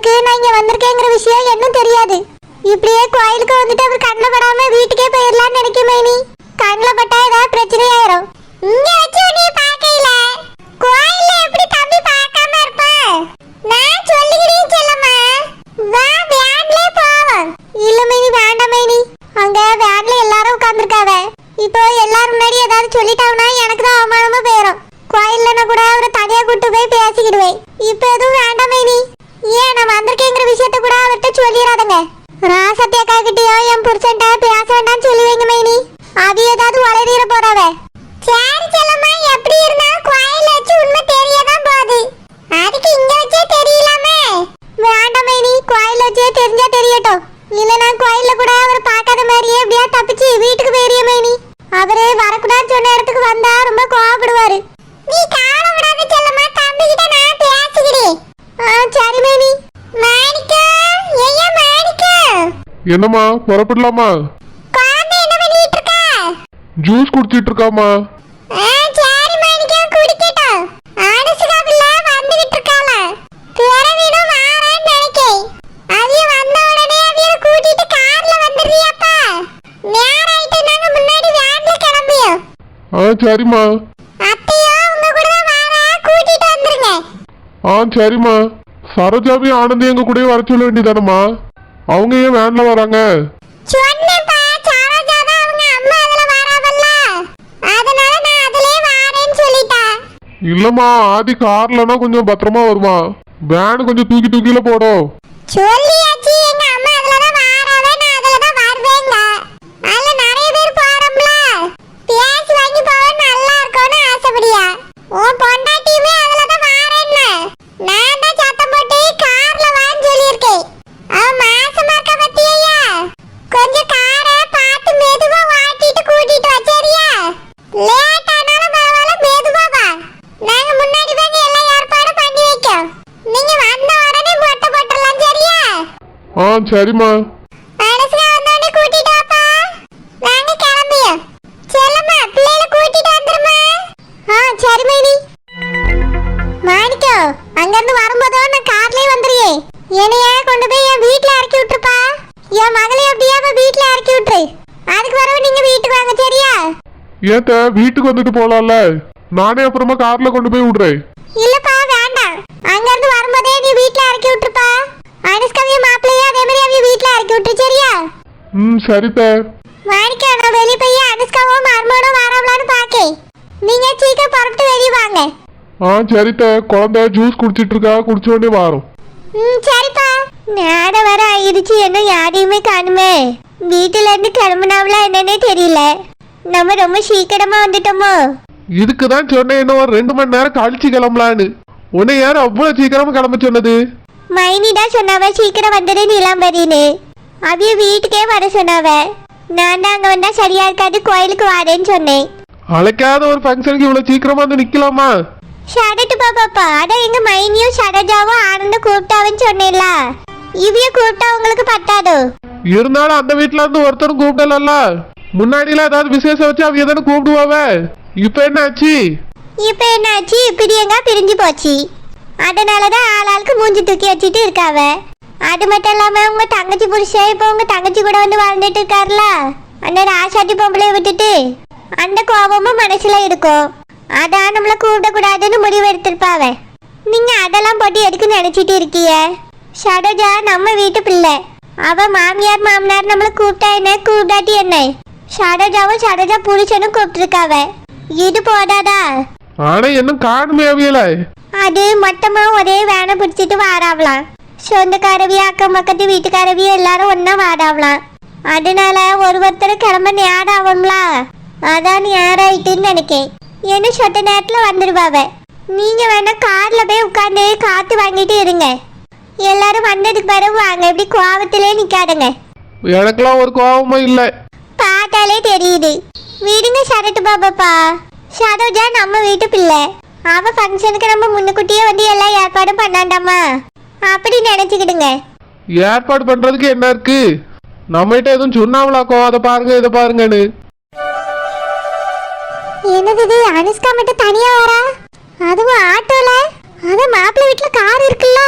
அவருக்கு நான் இங்க வந்திருக்கேங்கிற விஷயம் என்ன தெரியாது. இப்படியே கோயிலுக்கு வந்துட்டு அவர் கண்ணில் படாம வீட்டுக்கே போயிடலாம்னு நினைக்கும் மேனி. கண்ணில் பட்டா ஏதாவது பிரச்சனை ஆயிரும் இங்க வச்சு உன்னை பார்க்கையில? கோயில்ல எப்படி தம்பி பார்க்காம இருப்பா? நான் சொல்லுகிறேன் செல்லம்மா. வா வேன்ல போவோம். இல்ல மேனி வேண்டாம் மேனி. அங்க வேன்ல எல்லாரும் உட்கார்ந்துருக்காவ. இப்போ எல்லாரும் முன்னாடி ஏதாவது சொல்லிட்டாங்கன்னா எனக்கு தான் அவமானமா போயிடும் கோயில்லன்னா கூட அவரை தனியா கூட்டு போய் பேசிக்கிடுவேன். இப்போ எதுவும் வேண்டாம் மேனி. ஏன் நான் வந்திருக்கேங்கிற விஷயத்த கூட அவர்கிட்ட சொல்லிடாதங்க ராசத்தியக்கா கிட்டயோ என் புருஷன்ட்ட பேச வேண்டாம் சொல்லி வைங்க மைனி. அது ஏதாவது வளரிட போறவ. சரி செல்லம்மா எப்படி இருந்தா கோயில் வச்சு உண்மை தெரியதான் போகுது. அதுக்கு இங்க வச்சே தெரியலாமே வேண்டாம் மைனி கோயில்ல வச்சே தெரிஞ்சா தெரியட்டும் இல்லனா கோயில்ல கூட அவர் பார்க்காத மாதிரியே எப்படியா தப்பிச்சு வீட்டுக்கு போயிரிய மைனி அவரு வரக்கூடாது சொன்ன இடத்துக்கு வந்தா ரொம்ப கோவப்படுவாரு நீ காண விடாத செல்லம்மா தம்பி கிட்ட நான் பேசிக்கிறேன் ஆ சரி மைனி மாணிக்கா ஐயா மாணிக்கா என்னம்மா புறப்படலாமா குழந்தை என்ன பண்ணிட்டு இருக்கா ஜூஸ் குடிச்சிட்டு இருக்காமா ஆ சரி மாணிக்கா குடிக்கட்டும் அனுசுகா பிள்ளை வந்துகிட்டு இருக்காள பிறவிடும் வாரேன்னு நினைக்கேன் அவிய வந்த உடனே அவிய கூட்டிட்டு கார்ல வந்துடுறியாப்பா நேரம் ஆயிட்டு நாங்க முன்னாடி வேன்ல கிளம்பியோம் ஆ சரிம்மா. கூட ஆ சரிம்மா. சரோஜாவையும் ஆனந்தி எங்க கூடயே வர சொல்ல வேண்டியதானம்மா? அவங்க ஏன் வேன்ல வராங்க இல்லம்மா ஆதி கார்லனா கொஞ்சம் பத்திரமா வருமா வேன் கொஞ்சம் தூக்கி தூக்கில போடும். சொல்லியாச்சு எங்க அம்மா அதுல தான் வாராவே நான் அதுல தான் வருவேங்க அதுல நிறைய பேர் போறோம்ல பேசி வாங்கி போக நல்லா இருக்கும்னு ஆசைப்படியா உன் பொண்டாட்டியுமே அதுல தான் வாரேன்னு நான் தான் சத்தம் போட்டு கார்ல வான்னு சொல்லியிருக்கேன் அவ மாசமா இருக்க பத்தியா கொஞ்சம் காரை பார்த்து மெதுவா வாட்டிட்டு கூட்டிட்டு வா சரியா லேட் ஆனாலும் பரவாயில்ல மெதுவா வா நாங்க முன்னாடி தாங்க எல்லா ஏற்பாடும் பண்ணி வைக்கோம் நீங்க வந்த உடனே மொட்டை போட்டுடலாம் சரியா ஆ சரிம்மா அனுசுகா வந்தோடனே கூட்டிட்டு வாப்பா நாங்க கிளம்பியோம் செல்லம்மா பிள்ளைல கூட்டிட்டு வந்துருமா ஆ சரி மைனி மாணிக்கோ அங்கிருந்து வரும்போதோ நான் கார்லயே வந்துறியே என்னைய கொண்டு போய் என் வீட்ல இறக்கி விட்டுருப்பா? என் மகளை அப்படியே அவ வீட்ல இறக்கி விட்டுரு? அதுக்கு வரவு நீங்க வீட்டுக்கு வாங்க சரியா? ஏத்த வீட்டுக்கு வந்துட்டு போலாம்ல. நானே அப்புறமா கார்ல கொண்டு போய் விடுறேன். இல்லப்பா வேண்டாம். அங்கிருந்து வரும்போதே நீ வீட்ல இறக்கி விட்டுருப்பா. அனுஷ்காவையும் மாப்பிள்ளையும் அதே மாதிரி அவங்க வீட்ல இறக்கி விட்டு சரியா? ம் சரித்த மாணிக்கா நான் வெளியே போய் அனுஷ்காவும் மர்மனும் வராமலான்னு பாக்கேன் நீங்க சீக்கிரம் புறப்பட்டு வெளியே வாங்க. ஆ சரித்த குழந்தை ஜூஸ் குடிச்சிட்டு இருக்கா குடிச்ச உடனே வாரோம். ம் சரிப்பா. நேட வர ஆயிடுச்சு என்ன யாரையுமே காணுமே. வீட்டுல இருந்து கிளம்புனாவளா என்னன்னே தெரியல. நம்ம ரொம்ப சீக்கிரமா வந்துட்டோமோ. இதுக்கு தான் சொன்னேன் இன்னும் ஒரு ரெண்டு மணி நேரம் கழிச்சு கிளம்பலான்னு. உன்னை யார் அவ்வளோ சீக்கிரமா கிளம்ப சொன்னது? மைனி தான் சொன்னாவ சீக்கிரம் வந்துடு நீலாம்பரின்னு. அவிய வீட்டுக்கே வர சொன்னாவ. நான் தான் அங்க வந்தா சரியா இருக்காது கோயிலுக்கு வாடேன்னு சொன்னேன். அழைக்காத ஒரு ஃபங்க்ஷனுக்கு இவ்வளோ சீக்கிரமா வந்து நிக்கலாமா? ஷடட்டு பாப்பாப்பா அதான் எங்க மைனியும் ஷடஜாவும் ஆனந்த கூப்பிட்டாவன்னு சொன்னேன்ல. இவிய கூப்பிட்டா உங்களுக்கு பத்தாதோ? இருந்தாலும் அந்த வீட்ல இருந்து ஒருத்தரும் கூப்பிடலல்ல. முன்னாடிலாம் ஏதாவது விசேஷம் வச்சு அவங்க தானே கூப்பிடுவாவ? இப்போ என்ன ஆச்சு இப்ப என்னாச்சு? பிரியங்கா பிரிஞ்சு போச்சு. அதனால தான் ஆளாளுக்கு மூஞ்சி தூக்கி வச்சுட்டு இருக்காவ. அது மட்டும் இல்லாம உங்க தங்கச்சி புருஷன் இப்ப உங்க தங்கச்சி கூட வந்து வாழ்ந்துட்டு இருக்காருல? அந்த ராசாட்டி பொம்பளைய விட்டுட்டு. அந்த கோபமும் மனசுல இருக்கும். அதான் நம்மள கூப்பிடக்கூடாதுன்னு முடிவு எடுத்திருப்பாவ நீங்க அதெல்லாம் போட்டு எதுக்கு நினைச்சிட்டு இருக்கீங்க? ஷடஜா நம்ம வீட்டு பிள்ளை. அவ மாமியார் மாமனார் நம்மள கூப்பிட்டா என்ன? கூப்பிடாட்டி என்ன? ஷடஜாவும் ஷடஜா புருஷனும் கூப்பிட்டுருக்காவ. இது போதாதா? ஆனா இன்னும் காணுமே அவியல. அது மொத்தமா ஒரே வேனை பிடிச்சிட்டு வாராவலாம். சொந்தக்காரவி அக்கம் பக்கத்து வீட்டுக்காரவி எல்லாரும் ஒண்ணா வாராவலாம். அதனால ஒரு ஒருத்தர் கிளம்ப நேரம் ஆகும்ல அதான் நேரம் ஆயிட்டுன்னு நினைக்கேன். என்ன சொட்ட நேரத்துல வந்துடுவாவ நீங்க வேணா கார்ல போய் உட்காந்து காத்து வாங்கிட்டு இருங்க. எல்லாரும் வந்ததுக்கு பிறகு வாங்க. இப்படி கோவத்திலே நிக்காதுங்க. எனக்கெல்லாம் ஒரு கோபமும் இல்லை. பார்த்தாலே தெரியுது. விடுங்க சரட்டு பாபாப்பா சரோஜா நம்ம வீட்டு பிள்ளை. அவ ஃபங்க்ஷனுக்கு நம்ம முன்னுக்கூட்டியே வந்து எல்லா ஏற்பாடும் பண்ணாண்டாமா? அப்படி நினைச்சுக்கிடுங்க. ஏற்பாடு பண்றதுக்கு என்ன இருக்கு? நம்மகிட்ட எதுவும் சொன்னாவளாக்கோ அதை பாருங்க இதை பாருங்கன்னு. என்னது இது? அனுஷ்கா மட்டும் தனியா வரா? அதுவும் ஆட்டோல? அது மாப்பிள்ளை வீட்டுல கார் இருக்குல்ல?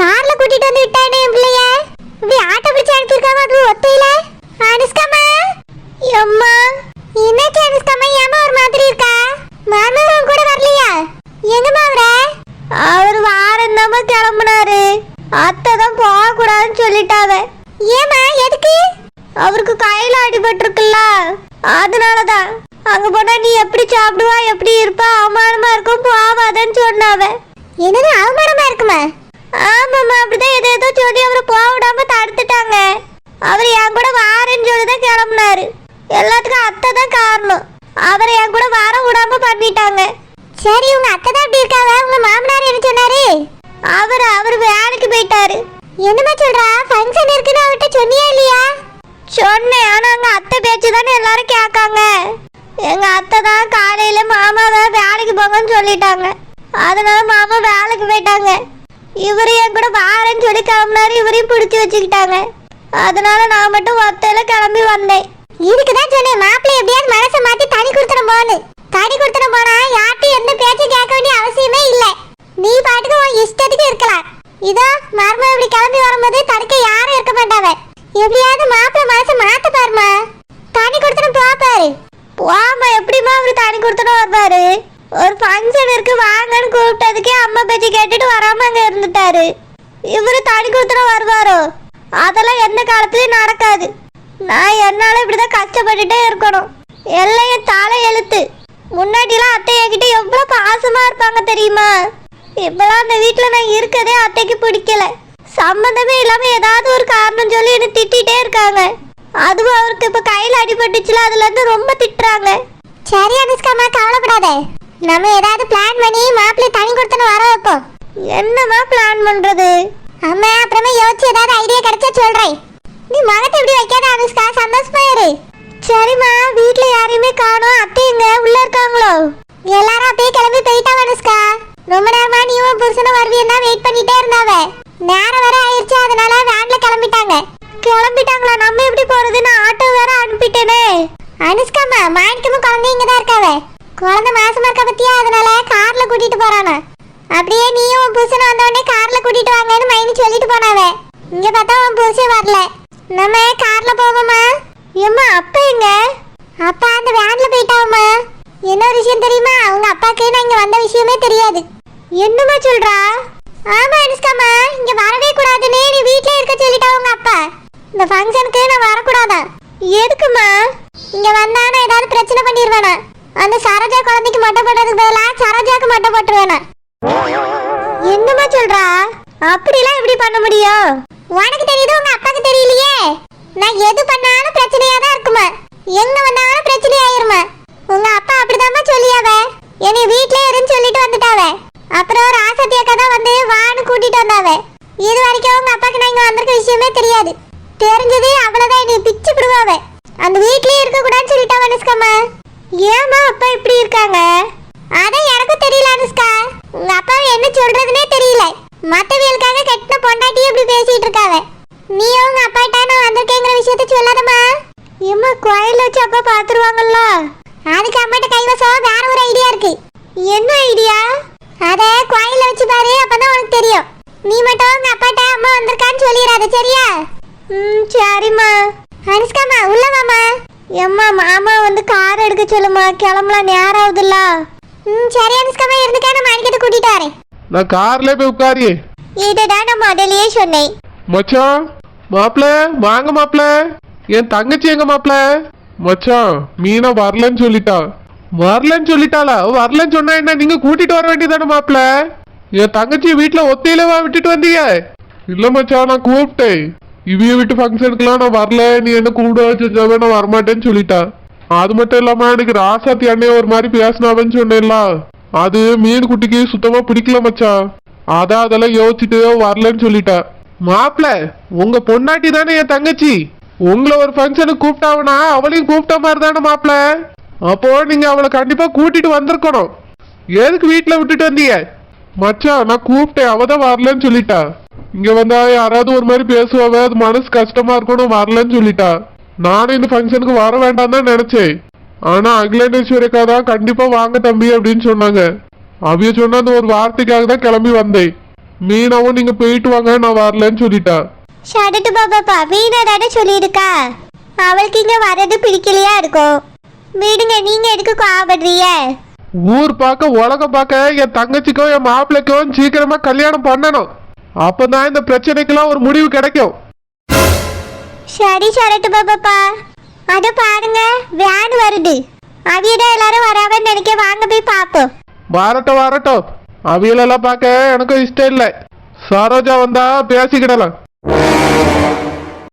கார்ல கூட்டிட்டு வந்து விட்டானே என் பிள்ளைய? இப்படி ஆட்டோ பிடிச்சு அனுப்பியிருக்காம அது ஒத்தையில? அனுஷ்காமா எம்மா என்னாச்சு அனுஷ்காமா ஏமா ஒரு மாதிரி இருக்கா மாமன் கூட வரலையா எங்கம்மா அவர அவர் வாரம் தான் கிளம்புனாரு அத்தை தான் போக கூடாதுன்னு சொல்லிட்டாவ ஏமா எதுக்கு அவருக்கு கையில அடிபட்டிருக்குல்ல அதனாலதான் அங்க போனா நீ எப்படி சாப்பிடுவா எப்படி இருப்பா அவமானமா இருக்கும் போவாதன்னு சொன்னாவ என்னது அவமானமா இருக்குமா? ஆமாம்மா அப்படிதான் எதோ ஏதோ சொல்லி அவரை போக விடாம தடுத்துட்டாங்க. அவர் என் கூட வாரேன்னு சொல்லி தான் கிளம்புனாரு. எல்லாத்துக்கும் அத்தை தான் காரணம். அவரை என் கூட வர விடாம பண்ணிட்டாங்க. சரி உங்க அத்தை தான் இப்படி இருக்காங்க உங்க மாமனார் என்ன சொன்னாரு? அவர் அவர் வேலைக்கு போயிட்டாரு. என்னமா சொல்றா? ஃபங்க்ஷன் இருக்குன்னு அவர்கிட்ட சொன்னியா இல்லையா? சொன்னேன் ஆனா அங்க அத்தை பேச்சு தானே எல்லாரும் கேட்காங்க. எங்க அத்தை தான் காலையில மாமாவை வேலைக்கு போங்கன்னு சொல்லிட்டாங்க. அதனால மாமா வேலைக்கு போயிட்டாங்க. இவரு என் கூட வாரேன்னு சொல்லி கிளம்புனாரு இவரையும் பிடிச்சி வச்சுக்கிட்டாங்க. அதனால நான் மட்டும் ஒத்தையில கிளம்பி வந்தேன். இதுக்கு தான் சொன்னேன் மாப்பிள்ளை எப்படியாவது மனசை மாத்தி தனி கொடுத்துடும் போன்னு. தனி கொடுத்துடும் போனா யார்ட்டும் எந்த பேச்சும் கேட்க வேண்டிய அவசியமே இல்லை. நீ பாட்டுக்கு உன் இஷ்டத்துக்கு இருக்கலாம். இதோ மர்ம இப்படி கிளம்பி வரும்போது தடுக்க யாரும் இருக்க மாட்டாவ எப்படியாவது மாப்பிள்ளை மனசை மாத்த பாருமா தனி கொடுத்துடும் போ பாரு. போமா எப்படிமா அவரு தனி கொடுத்துடும் வருவாரு? ஒரு ஃபங்க்ஷன் இருக்கு வாங்கன்னு கூப்பிட்டதுக்கே அம்மா பேச்சு கேட்டுட்டு வராம அங்க இருந்துட்டாரு. இவரு தனி கொடுத்துடும் வருவாரோ? அதெல்லாம் எந்த காலத்துலயும் நடக்காது. நான் என்னால இப்படிதான் கஷ்டப்பட்டுட்டே இருக்கணும். எல்லைய தலை எழுத்து. முன்னாடிலாம் அத்தை என்கிட்ட எவ்வளவு பாசமா இருப்பாங்க தெரியுமா? இப்பெல்லாம் அந்த வீட்டில் நான் இருக்கதே அத்தைக்கு பிடிக்கல. சம்பந்தமே இல்லாம ஏதாவது ஒரு காரணம் சொல்லி என்ன திட்டிட்டே இருக்காங்க. அதுவும் அவருக்கு இப்ப கையில அடிபட்டுச்சுல அதுல இருந்து ரொம்ப திட்டுறாங்க. சரி அனுஷ்காமா கவலைப்படாத. நம்ம ஏதாவது பிளான் பண்ணி மாப்பிள்ளை தனி கொடுத்தன வர வைப்போம். என்னமா பிளான் பண்றது? அம்மா அப்புறமா யோசிச்சு ஏதாவது ஐடியா கிடைச்சா சொல்றேன். நீ மகத்தை இப்படி வைக்காத அனுஷ்கா. சந்தோஷமா இரு. சரிம்மா வீட்ல யாரையுமே காணோம். அத்தை எங்க? உள்ள இருக்காங்களோ? எல்லாரும் அப்படியே கிளம்பி போயிட்டாங்க அனுஷ்கா. ரொம்ப நேரமா நீயும் புருஷனும் வருவீன்னா வெயிட் பண்ணிட்டே இருந்தாவ. நேரம் வேற ஆயிடுச்சு அதனால வேன்ல கிளம்பிட்டாங்க. கிளம்பிட்டாங்களா? நம்ம எப்படி போறது? நான் ஆட்டோ வேற அனுப்பிட்டேனே. அனுஷ்காமா மாணிக்கமும் குழந்தை இங்க தான் இருக்காவ. குழந்தை மாசமா இருக்க பத்தியா? அதனால கார்ல கூட்டிட்டு போறானு. அப்படியே நீயும் உன் புருஷன் வந்தவொடனே கார்ல கூட்டிட்டு வாங்கன்னு மைனி சொல்லிட்டு போனாவே. இங்க பார்த்தா உன் புருஷன் வரல. நம்ம கார்ல போவோமா? ஏம்மா அப்பா எங்க? அப்பா அந்த வேன்ல போயிட்டாவுமா என்ன ஒரு விஷயம் தெரியுமா? அவங்க அப்பாக்கு நான் இங்க வந்த விஷயமே தெரியாது. என்னமா சொல்றா? ஆமா அனுஷ்காமா இங்க வரவே கூடாதுன்னு நீ வீட்லயே இருக்க சொல்லிட்டா உங்க அப்பா. இந்த ஃபங்க்ஷனுக்கு நான் வரக்கூடாதா எதுக்குமா இங்க வந்தா நான் ஏதாவது பிரச்சனை பண்ணிடுவேனா அந்த சரோஜா குழந்தைக்கு மட்டை போடுறதுக்கு பதிலா சரோஜாக்கு மட்டை போட்டுருவேன் என்னமா சொல்றா? அப்படிலாம் எப்படி பண்ண முடியும்? உனக்கு தெரியுது உங்க அப்பாக்கு தெரியலையே? நான் எது பண்ணாலும் பிரச்சனையா தான் இருக்குமா எங்க வந்தாலும் பிரச்சனை ஆயிருமா உங்க அப்பா அப்படிதாம்மா சொல்லியாவ. என்னை வீட்லயே இருந்து சொல்லிட்டு வந்துட்டாவ. அப்புறம் ஒரு அக்கா தான் வந்து வான்னு கூட்டிட்டு வந்தாவ. இது வரைக்கும் உங்க அப்பாக்கு நான் இங்க வந்திருக்க விஷயமே தெரியாது. தெரிஞ்சது அவ்வளவுதான் நீ பிச்சு விடுவாவ. அந்த வீட்லயே இருக்க கூடாதுன்னு சொல்லிட்டா மனுஷ்கம்மா ஏமா அப்பா இப்படி இருக்காங்க? அதான் எனக்கும் தெரியல அனுஷ்கா. உங்க அப்பா என்ன சொல்றதுனே தெரியல. மத்தவியலுக்காக கெட்ட பொண்டாட்டி இப்படி பேசிட்டு இருக்காங்க நீ உங்க அப்பாட்ட நான் வந்திருக்கேங்கிற விஷயத்த சொல்லாதம்மா. எம்மா கோயில் வச்சு அப்பா பாத்துருவாங்கல்ல. அதுக்கு அம்மாட்ட கைவசம் வேற ஒரு ஐடியா இருக்கு. என்ன ஐடியா அத கோயில வச்சு பாரு அப்பதான் உனக்கு தெரியும். நீ மட்டும் உங்க அப்பாட்ட அம்மா வந்திருக்கான்னு சொல்லிடாத சரியா? ம் சரிம்மா. அனுஷ்காமா உள்ள வாமா எம்மா மாமா வந்து கார் எடுக்க சொல்லுமா? கிளம்பலாம் நேரம் ஆகுதுல்ல ம் சரி அனுஷ்காமா இருந்துக்கா நான் கூட்டிட்டு வரேன். நான் கார்ல போய் உட்காரியே இதுதான் நான் முதல்லயே சொன்னேன். மச்சான் மாப்பிள வாங்க மாப்பிள. என் தங்கச்சி எங்க மாப்பிள? மச்சான் மீனா வரலன்னு சொல்லிட்டா. வரலன்னு சொல்லிட்டாளா? வரலன்னு சொன்னா என்ன நீங்க கூட்டிட்டு வர வேண்டியதானே மாப்பிள? என் தங்கச்சி வீட்டுல ஒத்தையிலவா விட்டுட்டு வந்தீங்க இல்ல மச்சான் நான் கூப்பிட்டேன். இவைய வீட்டு ஃபங்க்ஷனுக்குலாம் நான் வரல. நீ என்ன கூப்பிட செஞ்சாவே நான் வரமாட்டேன்னு சொல்லிட்டா. அது மட்டும் இல்லாம எனக்கு ராசாத்தி அண்ணே ஒரு மாதிரி பேசினாவன்னு சொன்னேன்ல. அது மீன் குட்டிக்கு சுத்தமா பிடிக்கல மச்சான் அதான் அதெல்லாம் யோசிச்சுட்டு வரலன்னு சொல்லிட்டா. மாப்பிள உங்க பொண்டாட்டி தானே என் தங்கச்சி? உங்களை ஒரு ஃபங்க்ஷனுக்கு கூப்பிட்டாவனா அவளையும் கூப்பிட்ட மாதிரி தானே மாப்பிள? அப்போ நீங்க அவளை கண்டிப்பா கூட்டிட்டு வந்திருக்கணும். எதுக்கு வீட்டுல விட்டுட்டு வந்தீங்க? மச்சான் நான் கூப்பிட்டேன் அவதான் வரலன்னு சொல்லிட்டா. இங்க வந்தா யாராவது ஒரு மாதிரி பேசுவாவ அது மனசு கஷ்டமா இருக்கணும் வரலன்னு சொல்லிட்டா. நானும் இந்த ஃபங்க்ஷனுக்கு வர வேண்டாம் தான் நினைச்சேன். ஆனா அகிலேண்டேஸ்வரிக்கா தான் கண்டிப்பா வாங்க தம்பி அப்படின்னு சொன்னாங்க. அவிய சொன்ன அந்த ஒரு வார்த்தைக்காக தான் கிளம்பி வந்தேன். மீனாவும் நீங்க போயிட்டு வாங்க நான் வரலன்னு சொல்லிட்டா. ஷடட்டு பாப்பாப்பா வீணா தானே சொல்லியிருக்கா? அவளுக்கு இங்க வர்றது பிடிக்கலையா இருக்கும் விடுங்க நீங்க எதுக்கு கோவப்படுறீங்க? ஊர் பார்க்க உலகம் பார்க்க என் தங்கச்சிக்கும் என் மாப்பிள்ளைக்கும் சீக்கிரமா கல்யாணம் பண்ணணும். அப்பதான் இந்த பிரச்சனைக்கெல்லாம் ஒரு முடிவு கிடைக்கும். சரி ஷரட்டு பாப்பாப்பா. அத பாருங்க வேன் வருது. அவியதான் எல்லாரும் வராமன்னு நினைக்க வாங்க போய் பாப்போம். வரட்டும் வரட்டும். அவியலெல்லாம் பார்க்க எனக்கும் இஷ்டம் இல்லை. சரோஜா வந்தா பேசிக்கிடலாம்.